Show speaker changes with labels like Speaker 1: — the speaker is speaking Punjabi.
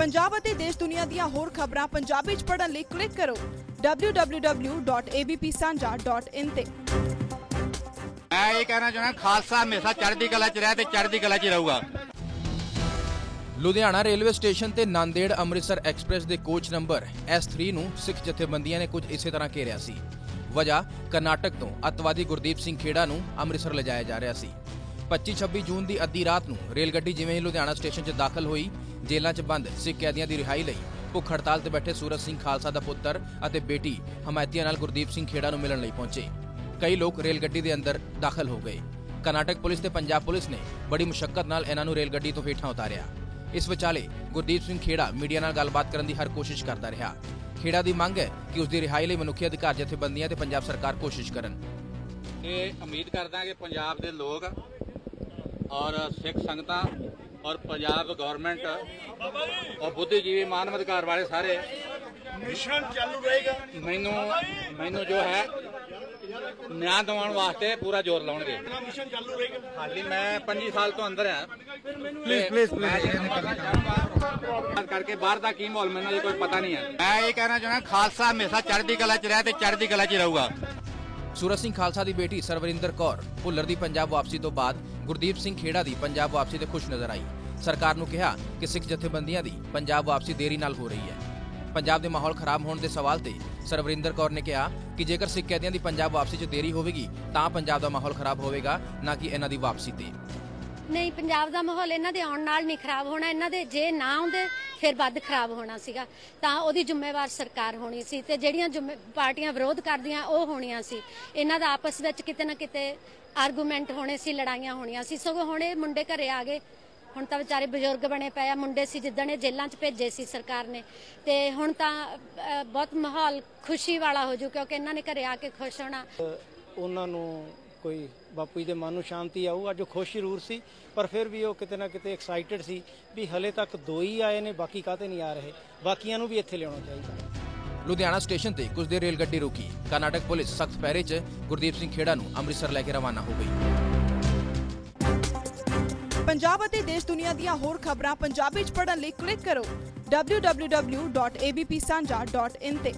Speaker 1: ਪੰਜਾਬ ਅਤੇ ਦੇਸ਼ ਦੁਨੀਆ ਦੀਆਂ ਹੋਰ ਖਬਰਾਂ ਪੰਜਾਬੀ ਚ ਪੜ੍ਹਨ ਲਈ ਕਲਿੱਕ ਕਰੋ www.abpsanja.in ਤੇ।
Speaker 2: ਮੈਂ ਇਹ ਕਹਿਣਾ ਚਾਹੁੰਦਾ ਖਾਲਸਾ ਹਮੇਸ਼ਾ ਚੜ੍ਹਦੀ ਕਲਾ 'ਚ ਰਹੇ ਤੇ ਚੜ੍ਹਦੀ ਕਲਾ 'ਚ ਰਹੂਗਾ।
Speaker 3: ਲੁਧਿਆਣਾ ਰੇਲਵੇ ਸਟੇਸ਼ਨ ਤੇ ਨਾਂਦੇੜ ਅੰਮ੍ਰਿਤਸਰ ਐਕਸਪ੍ਰੈਸ ਦੇ ਕੋਚ ਨੰਬਰ S3 ਨੂੰ ਸਿੱਖ ਜਥੇਬੰਦੀਆਂ ਨੇ ਕੁਝ ਇਸੇ ਤਰ੍ਹਾਂ ਘੇਰਿਆ ਸੀ। ਵਜ੍ਹਾ ਕਰਨਾਟਕ ਤੋਂ ਅੱਤਵਾਦੀ ਗੁਰਦੀਪ ਸਿੰਘ ਖੇੜਾ ਨੂੰ ਅੰਮ੍ਰਿਤਸਰ ਲਿਜਾਇਆ ਜਾ ਰਿਹਾ ਸੀ। 25-26 ਜੂਨ ਦੀ ਅੱਧੀ ਰਾਤ ਨੂੰ ਰੇਲ ਗੱਡੀ ਜਿਵੇਂ ਹੀ ਲੁਧਿਆਣਾ ਸਟੇਸ਼ਨ 'ਚ ਦਾਖਲ ਹੋਈ, ਜੇਲ੍ਹਾਂ 'ਚ ਬੰਦ, ਸਿੱਖ ਕੈਦੀਆਂ ਦੀ ਰਿਹਾਈ ਲਈ ਭੁੱਖ ਹੜਤਾਲ ਤੇ ਬੈਠੇ ਸੂਰਜ ਸਿੰਘ ਖਾਲਸਾ ਦਾ ਪੁੱਤਰ ਅਤੇ ਬੇਟੀ ਹਮਾਇਤੀਆਂ ਨਾਲ ਗੁਰਦੀਪ ਸਿੰਘ ਖੇੜਾ ਨੂੰ ਮਿਲਣ ਲਈ ਪਹੁੰਚੇ। ਕਈ ਲੋਕ ਰੇਲ ਗੱਡੀ ਦੇ ਅੰਦਰ ਦਾਖਲ ਹੋ ਗਏ। ਕਰਨਾਟਕ ਪੁਲਿਸ ਤੇ ਪੰਜਾਬ ਪੁਲਿਸ ਨੇ ਬੜੀ ਮੁਸ਼ਕਲ ਨਾਲ ਇਹਨਾਂ ਨੂੰ ਰੇਲ ਗੱਡੀ ਤੋਂ ਹੇਠਾਂ ਉਤਾਰਿਆ। ਇਸ ਵਿਚਾਲੇ ਗੁਰਦੀਪ ਸਿੰਘ ਖੇੜਾ ਮੀਡੀਆ ਨਾਲ ਗੱਲਬਾਤ ਕਰਨ ਦੀ ਹਰ ਕੋਸ਼ਿਸ਼ ਕਰਦਾ ਰਿਹਾ। ਖੇੜਾ ਦੀ ਮੰਗ ਹੈ ਕਿ ਉਸ ਦੀ ਰਿਹਾਈ ਲਈ ਮਨੁੱਖੀ ਅਧਿਕਾਰ, ਜਥੇਬੰਦੀਆਂ ਤੇ ਪੰਜਾਬ ਸਰਕਾਰ ਕੋਸ਼ਿਸ਼ ਕਰਨ।
Speaker 2: ਤੇ ਉਮੀਦ ਕਰਦਾ ਕਿ ਪੰਜਾਬ ਦੇ ਲੋਕ ਔਰ ਸਿੱਖ ਸੰਗਤਾਂ ਔਰ ਪੰਜਾਬ ਗਵਰਨਮੈਂਟ ਔਰ ਬੁੱਧੀਜੀਵੀ ਮਾਨਵ ਅਧਿਕਾਰ ਵਾਲੇ ਸਾਰੇ
Speaker 4: ਮਿਸ਼ਨ ਚਾਲੂ ਰਹੇਗਾ।
Speaker 2: ਮੈਨੂੰ ਮੈਨੂੰ ਜੋ ਹੈ ਨਿਆਂ ਦਿਵਾਉਣ ਵਾਸਤੇ ਪੂਰਾ ਜ਼ੋਰ ਲਾਉਣਗੇ।
Speaker 4: ਮਿਸ਼ਨ ਚਾਲੂ ਰਹੇਗਾ।
Speaker 2: ਹਾਲੀ ਮੈਂ 25 ਸਾਲ ਤੋਂ ਅੰਦਰ ਆ ਪਲੀਜ਼ ਪਲੀਜ਼ ਪਲੀਜ਼ ਕਰਕੇ ਬਾਹਰ ਦਾ ਕੀ ਮਾਹੌਲ ਮੈਨੂੰ ਕੋਈ ਪਤਾ ਨਹੀਂ ਹੈ। ਮੈਂ ਇਹ ਕਹਿਣਾ ਚਾਹੁੰਦਾ ਖਾਲਸਾ ਹਮੇਸ਼ਾ ਚੜ੍ਹਦੀ ਕਲਾ 'ਚ ਰਹੇ ਤੇ ਚੜ੍ਹਦੀ ਕਲਾ 'ਚ ਰਹੂਗਾ।
Speaker 3: ਸੂਰਜ ਸਿੰਘ ਖਾਲਸਾ ਦੀ ਬੇਟੀ ਸਰਵਰਿੰਦਰ ਕੌਰ ਭੁੱਲਰ ਦੀ ਪੰਜਾਬ ਵਾਪਸੀ ਤੋਂ ਬਾਅਦ ਗੁਰਦੀਪ ਸਿੰਘ ਖੇੜਾ ਦੀ ਪੰਜਾਬ ਵਾਪਸੀ ਤੇ ਖੁਸ਼ ਨਜ਼ਰ ਆਈ। ਸਰਕਾਰ ਨੂੰ ਕਿਹਾ ਕਿ ਸਿੱਖ ਜਥੇਬੰਦੀਆਂ ਦੀ ਪੰਜਾਬ ਵਾਪਸੀ ਦੇਰੀ ਨਾਲ ਹੋ ਰਹੀ ਹੈ। ਪੰਜਾਬ ਦੇ ਮਾਹੌਲ ਖਰਾਬ ਹੋਣ ਦੇ ਸਵਾਲ ਤੇ ਸਰਵਰਿੰਦਰ ਕੌਰ ਨੇ ਕਿਹਾ ਕਿ ਜੇਕਰ ਸਿੱਖ ਕੈਦੀਆਂ ਦੀ ਪੰਜਾਬ ਵਾਪਸੀ 'ਚ ਦੇਰੀ ਹੋਵੇਗੀ, ਤਾਂ ਪੰਜਾਬ ਦਾ ਮਾਹੌਲ ਖਰਾਬ ਹੋਵੇਗਾ, ਨਾ ਕਿ ਇਹਨਾਂ ਦੀ ਵਾਪਸੀ ਤੇ।
Speaker 5: ਨਹੀਂ, ਪੰਜਾਬ ਦਾ ਮਾਹੌਲ ਇਹਨਾਂ ਦੇ ਆਉਣ ਨਾਲ ਨਹੀਂ ਖਰਾਬ ਹੋਣਾ। ਇਹਨਾਂ ਦੇ ਜੇ ਨਾ ਆਉਂਦੇ, ਫਿਰ ਵੱਧ ਖਰਾਬ ਹੋਣਾ ਸੀਗਾ। ਤਾਂ ਉਹਦੀ ਜ਼ਿੰਮੇਵਾਰ ਸਰਕਾਰ ਹੋਣੀ ਸੀ ਤੇ ਜਿਹੜੀਆਂ ਪਾਰਟੀਆਂ ਵਿਰੋਧ ਕਰਦੀਆਂ, ਉਹ ਹੋਣੀਆਂ ਸੀ। ਇਹਨਾਂ ਦਾ ਆਪਸ ਵਿੱਚ ਕਿਤੇ ਨਾ ਕਿਤੇ ਆਰਗੂਮੈਂਟ ਹੋਣੇ ਸੀ, ਲੜਾਈਆਂ ਹੋਣੀਆਂ ਸੀ। ਸਗੋਂ ਹੁਣ ਇਹ ਮੁੰਡੇ ਘਰੇ ਆ ਗਏ। ਹੁਣ ਤਾਂ ਵਿਚਾਰੇ ਬਜ਼ੁਰਗ ਬਣੇ ਪਏ ਆ, ਮੁੰਡੇ ਸੀ ਜਿੱਦਣ ਇਹ ਜੇਲ੍ਹਾਂ 'ਚ ਭੇਜੇ ਸੀ ਸਰਕਾਰ ਨੇ। ਤੇ ਹੁਣ ਤਾਂ ਬਹੁਤ ਮਾਹੌਲ ਖੁਸ਼ੀ ਵਾਲਾ ਹੋ ਜੂ ਕਿਉਂਕਿ ਇਹਨਾਂ ਨੇ ਘਰੇ ਆ ਕੇ ਖੁਸ਼ ਹੋਣਾ।
Speaker 6: ਉਹਨਾਂ ਨੂੰ ਕੋਈ ਬਾਪੂ ਜੀ ਦੇ ਮਨ ਨੂੰ ਸ਼ਾਂਤੀ ਆਊ ਅੱਜ ਉਹ ਖੁਸ਼ ਜ਼ਰੂਰ ਸੀ ਪਰ ਫਿਰ ਵੀ ਉਹ ਕਿਤੇ ਨਾ ਕਿਤੇ ਐਕਸਾਈਟਡ ਸੀ ਵੀ ਹਲੇ ਤੱਕ ਦੋ ਹੀ ਆਏ ਨੇ ਬਾਕੀ ਕਾਤੇ ਨਹੀਂ ਆ ਰਹੇ। ਬਾਕੀਆਂ ਨੂੰ ਵੀ ਇੱਥੇ ਲਿਆਉਣਾ ਚਾਹੀਦਾ।
Speaker 3: ਲੁਧਿਆਣਾ ਸਟੇਸ਼ਨ ਤੇ ਕੁਝ ਦੇਰ ਰੇਲ ਗੱਡੀ ਰੁਕੀ। ਕਰਨਾਟਕ ਪੁਲਿਸ ਸਖਤ ਪਹਿਰੇ 'ਚ ਗੁਰਦੀਪ ਸਿੰਘ ਖੇੜਾ ਨੂੰ ਅੰਮ੍ਰਿਤਸਰ ਲੈ ਕੇ ਰਵਾਨਾ ਹੋ ਗਈ।
Speaker 1: ਪੰਜਾਬ ਅਤੇ ਦੇਸ਼ ਦੁਨੀਆ ਦੀਆਂ ਹੋਰ ਖਬਰਾਂ ਪੰਜਾਬੀ ਚ ਪੜ੍ਹਨ ਲਈ ਕਲਿੱਕ ਕਰੋ। www.abpsanja.in ਤੇ।